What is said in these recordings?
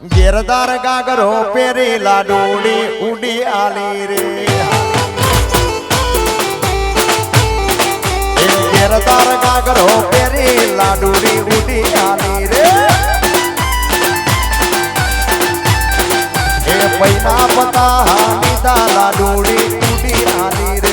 ઘેરદાર ગાગરો પહેરેલા ડોળી ઉડી આલી રે. ઘેરદાર ગાગરો પહેરેલા ડોળી ઉડી આલી રે. એ પૈના પતા હાની દાલા ડોળી ઉડી આલી રે.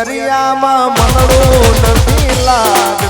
નરિયામાં મનડું નથી લાગ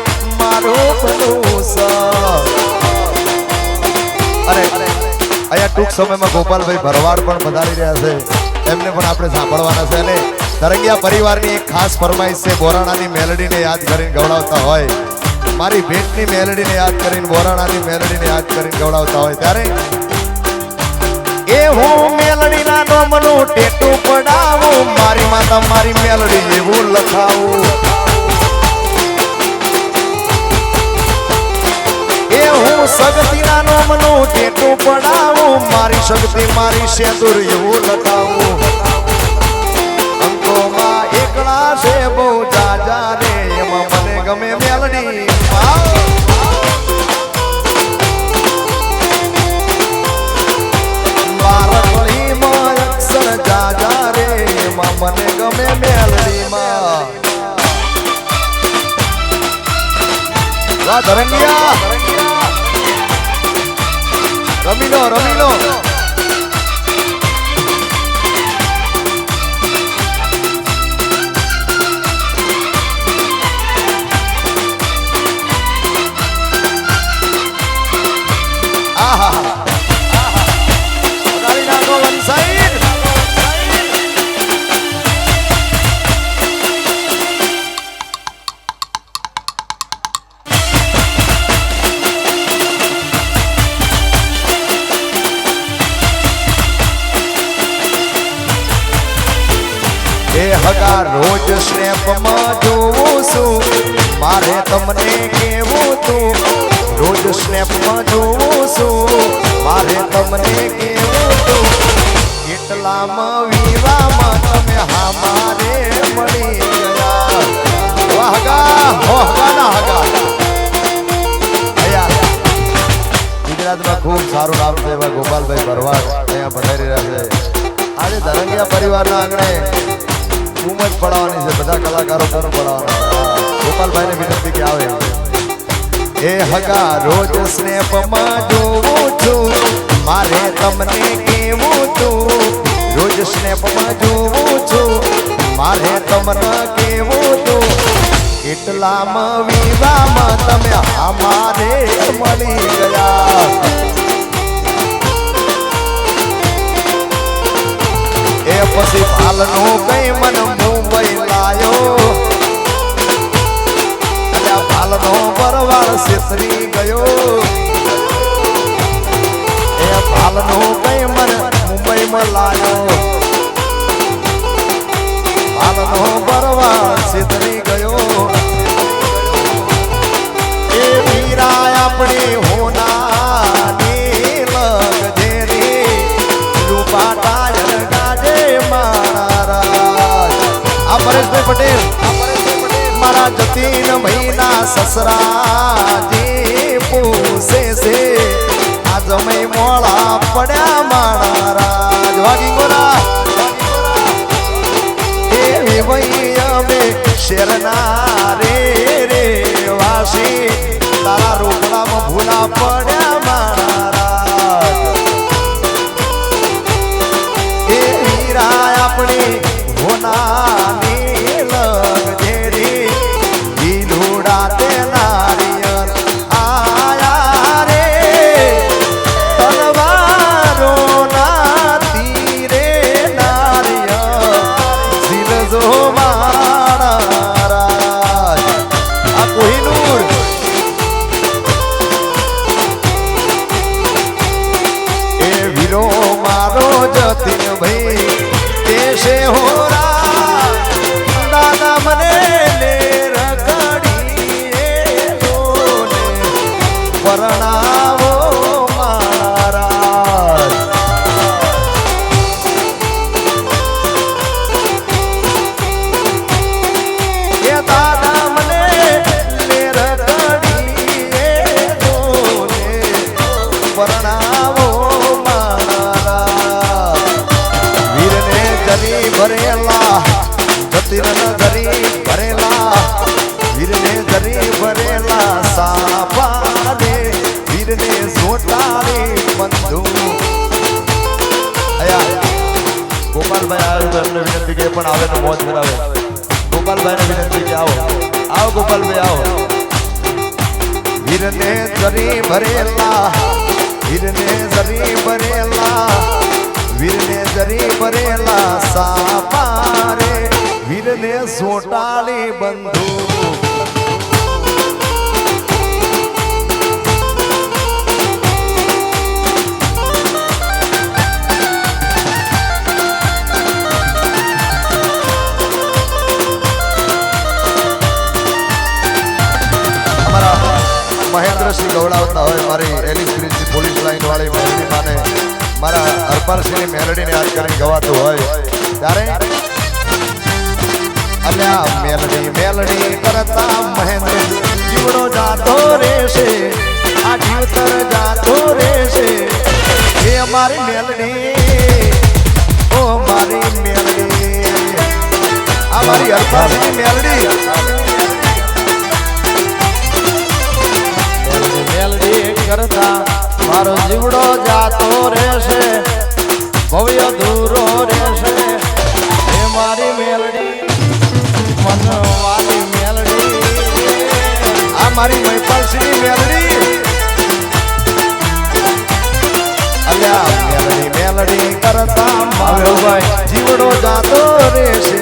અરે અહીંયા ટૂંક સમયમાં ગોપાલભાઈ ભરવાડ પણ વધારી રહ્યા છે. એમને પણ આપણે સાંભળવાના છે અને તરંગિયા પરિવારની એક ખાસ ફરમાઈશ છે, બોરાણાની મેલડીને યાદ કરીને ગવડાવતા હોય. મારી ભેટની મેલડીને યાદ કરીને, બોરાણાની મેલડીને યાદ કરીને ગવડાવતા હોય. ત્યારે એ હું મેલડીના ડોમનું ટેટુ પડાવું, મારી માતા મારી મેલડી એવું લખાવું. એ હું શક્તિના મનો ટેટું પડાવું. મારી શક્તિ મારી સેતુર એવું લખાવું. અંકોમાં એકલા છે બહુ જાજા રે. એમાં મને ગમે મેલડી. રે. મને ગમે મેલડીમાં. ધરંગિયા રમી લો રમી લો આહા એ હગા રોજ સ્નેપમાં જોઉં છું. મારે તમને કેવું તું, રોજ સ્નેપમાં જોઉં છું. મારે તમને કેવું તું, એટલામાં વિવામાં તમે હા મારે મળી ગયા હગા હો હગા. ના હગા ગુજરાતમાં ખૂબ સારું નામ છે એવા ગોપાલભાઈ ભરવાડ. અહીંયા પધારી રહ્યા છે. આજે ધરંગિયા પરિવારના આંગણે બૂમ જ પડાવવાની છે બધા કલાકારો બૂમ પડાવવાના ગોપાલભાઈને વિનંતી કે આવે એ હગા રોજ સ્નેપમાં જોઉં છું મારે તમને કેવું તું. રોજ સ્નેપમાં જોઉં છું મારે તમને કેવું તું. એટલામાં વિવામાં તમે અમારે મળી ગયા. એ પછી પાલનો કઈ મન મુંબઈ લાયો? પાલનો પરવાળ સિસરી ગયો. એ પાલનો કઈ મન મુંબઈમાં લાયો? પાલનો પરવાર સિસરી ગયો. મારા જતીન મહિના સસરાજી પૂસે છે આજ જમઈ મોળા પડ્યા મારા વાગી ગોરા એવી વઈ અમે શેરના રે ગોપાલભાઈ આવે તો એમને વિનંતી કે પણ આવે તો મોજ કરાવે ગોપાલભાઈને વિનંતી કે આવો. આવો ગોપાલભાઈ, આવો. વીરને જરી ભરેલા વીરને જરી ભરેલા, વીરને જરી ભરેલા સાપા રે. વીરને સોટાળી બંધુ. મહેન્દ્રસિંહ ગવડાવતા હોય મારી એલિસ પોલીસ લાઈન વાળી મેલડી માને મારા હરપાલસિંહની મેલડીને યાદ કરીને ગવાતું હોય. ત્યારે અલ્યા મેલડી મેલડી કરતા મહેન્દ્ર જીવડો જાતો રહેશે. આ જીવતર જાતો રહેશે. એ અમારી મેલડી, ઓ મારી મેલડી. આ મારી મેલડી મેલડી. કરતા મારો જીવડો જાતો રહેશે, ભવ્ય દૂરો રહેશે. હે મારી મેલડી મનવાળી મેલડી, આ મારી મહિપાલસિંહની મેલડી. અલ્યા મેલડી મેલડી કરતા મારો ભાઈ જીવડો જાતો રહેશે.